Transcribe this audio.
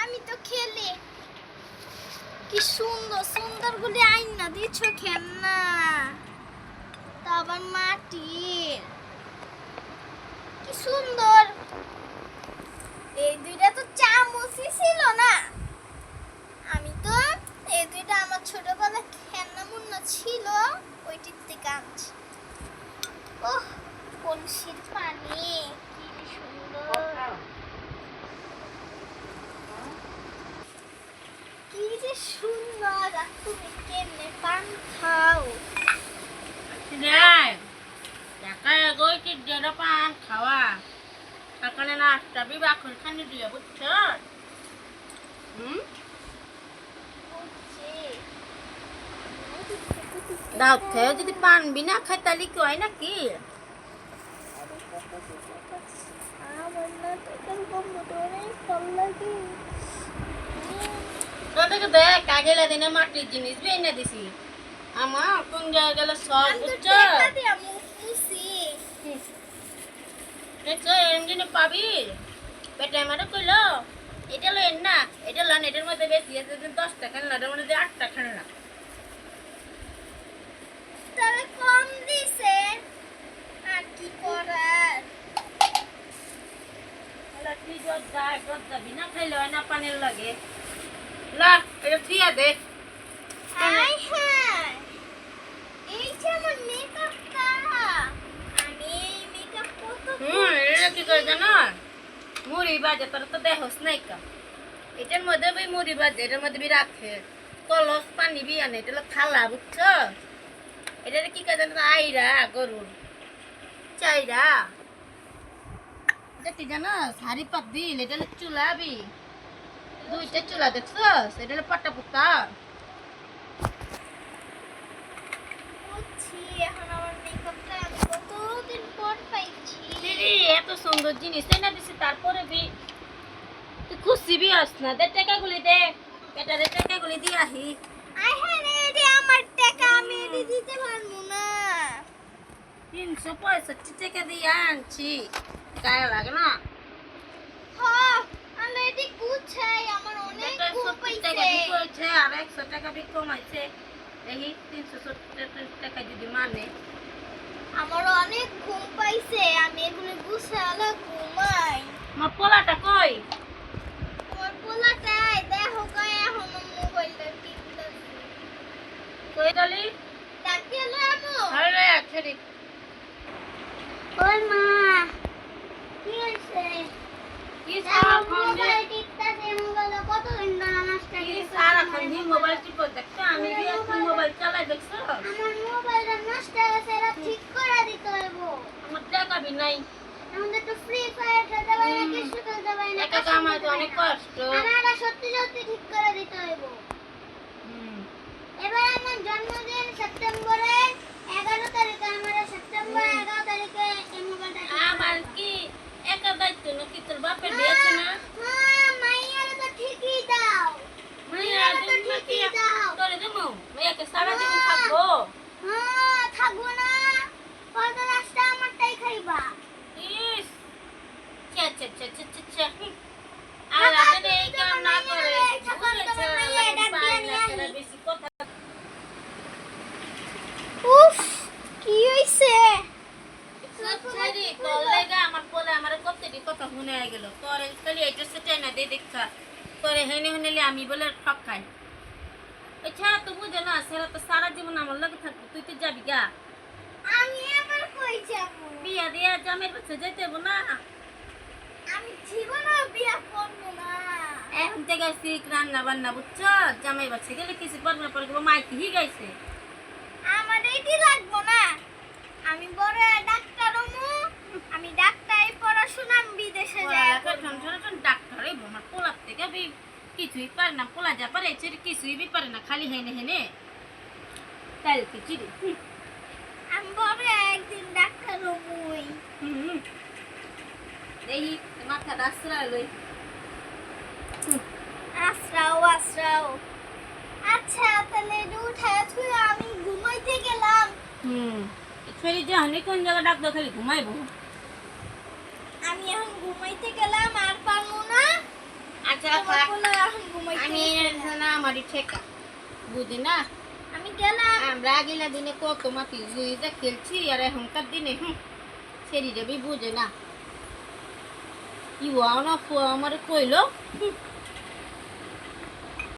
আমি তো খেলে কি সুন্দর সুন্দর গুলি আইনা দিচ্ছ না তা আবার মাটির কি সুন্দর এই দুইটা তো চামচই ছিল না আমি তো এই দুইটা আমার ছোটবেলা খেলনা মুন্না ছিল। থেকে আনছি। ওহ কলসির পানি কি সুন্দর। কি যে সুন্দর আর তুমি কেমনে পান খাও? পান খাওয়া। সকালে নাস্তা বিবাহ খানি দিয়ে বুঝছ? হুম? বুঝছি। দাও খেয়ে যদি পান বিনা খাই তাহলে কি হয় নাকি? না তোদেরকে দেখ আগেলা দিনে মাটির জিনিস দিছি। আমার কোন জায়গায় সব বুঝছ? এরম জিনিস পাবি? পেটে আমারও কইলো এটা না এটা লান এটার মধ্যে বেশি আছে যে দশ টাকা না এটার মধ্যে আট টাকা না তবে কম দিছে আর কি করার এলা তুই জজ যা জজ যাবি না? খাইলে হয় না পানির লাগে। লা এটা থিয়া দে। আই এই যে আমার মেকআপটা আমি এই মেকআপ কত হুম এটা কি করে জানো? মুড়ি বাজে তোর তো দেহস নাই কা এটার মধ্যে বই মুড়ি বাজে এটার মধ্যে বি রাখে। কলস পানি বি আনে এটা থালা বুঝছ? এটা কি করে জানো? আইরা গরুর। চাইরা। এটা কি জানো? শাড়ি পাত দিল এটা চুলা বি দুইটা চুলা এটা পাটা পুতা। এখন আমার মেকআপটা আমি কতদিন পর পাইছি। এত সুন্দর জিনিস। এনে দিছি তারপরে বি তুই খুশি বি আস না। দে টাকাগুলি দে। টাকাগুলি দিয়ে আহি। আই হ্যাঁ রে আমার টাকা আমি দিতে পারব না। তিনশো পঁয়ষট্টি টাকা দিয়ে আনছি গায়ে লাগে না আমার আর একশো টাকা বি কমাইছে এই তিনশো সত্তর টাকা যদি মানে আমার অনেক ঘুম পাইছে আমি এগুলো গুছালে ঘুমাই আমার পোলাটা কই পোলাটাই দেখো গায়ে এখন আমার মোবাইলটা টিপতেছে কই ডালি ডাকিয়ে লো আমু আরে আখেরি ওই মা। কি হয়েছে? কি সারাক্ষণ যে মোবাইল টিপতেছে মোবাইলে ধরে নষ্ট কি হয়েছে সারাক্ষণ মোবাইল টিপো দেখছ? আমি বি মোবাইল চালাই দেখছ? আমার মোবাইলটা নষ্ট হয়েছে এটা ঠিক করে দিতে হইব। আমার টাকা বি নাই। আমাদের তো ফ্রি ফায়ার খেলতে পারি না কিছু খেলতে পারি না একা কামাই তো অনেক কষ্ট। আমার সত্যি সত্যি ঠিক করে দিতে হইব। এবার আমার জন্মদিন সেপ্টেম্বরের এগারো তারিখে আমার সেপ্টেম্বর এগারো তারিখে এই মোবাইলটা ঠিক আমার কি একা দায়িত্ব নাকি তোর বাপের দিয়েছে না হ্যাঁ মাইয়ারে তো ঠিকই দাও মাইয়া তো দিন নাকি ঠিকই দাও তোরে দেবো মাইয়াকে সারা দিন থাকব। হ্যাঁ থাকব না। কত রাস্তা আমারটাই খাইবা। ইস। চা চা চা চা চা চা আর রাতে এই কাম না করে বেশি কথা উফ কি হইছে? শুনে গেল। তোর খালি এটা সেটা না দে দেখা তোরে হেনে হেনে আমি বলে ঠক খাই। এছাড়া তো বুঝে না সেটা তো সারা জীবন আমার লগে থাকবে তুই তো যাবি গা। আমি এবার কই যাব? বিয়া দিয়া জামের কাছে যেতে হব না। আমি জীবনেও বিয়া করব না। এখন থেকে শিখ রান্না বান্না বুঝছ? জামাই বাচ্চা গেলে কিছু পারবে না পরে মাইকি হি গাইছে। আমার এটি লাগবো না? আমি বড় ডাক্তার হমু আমি ডাক্তারি পড়াশোনা আমি বিদেশে যাই ডাক্তার এই আমার পোলার থেকে বি কিছুই পারে না পোলা যা পারে সেটা কিছুই বি পারে না খালি হেনে হেনে। তাই কিছু আমি বড় একদিন ডাক্তার হমুই এই মাথা রাস্তা লই। আশ্রাও আশ্রাও আচ্ছা তাহলে উঠায় আমি ঘুমাইতে গেলাম। হুম। ছেড়ে যে কোন জায়গা ডাক্তার খালি ঘুমাইবো আমি এখন ঘুমাইতে গেলাম আর পারব না আচ্ছা তোমার বলে এখন ঘুমাইতে আমি গেছি। না আমারই ঠেকা। বুঝি না? আমি গেলাম। আমরা আগেলা দিনে কত মাটি জুইতে খেলছি আর এখনকার দিনে হুম সেরি যাবি বুঝে না। ইউ না ফুয়া আমার কইলো হুম,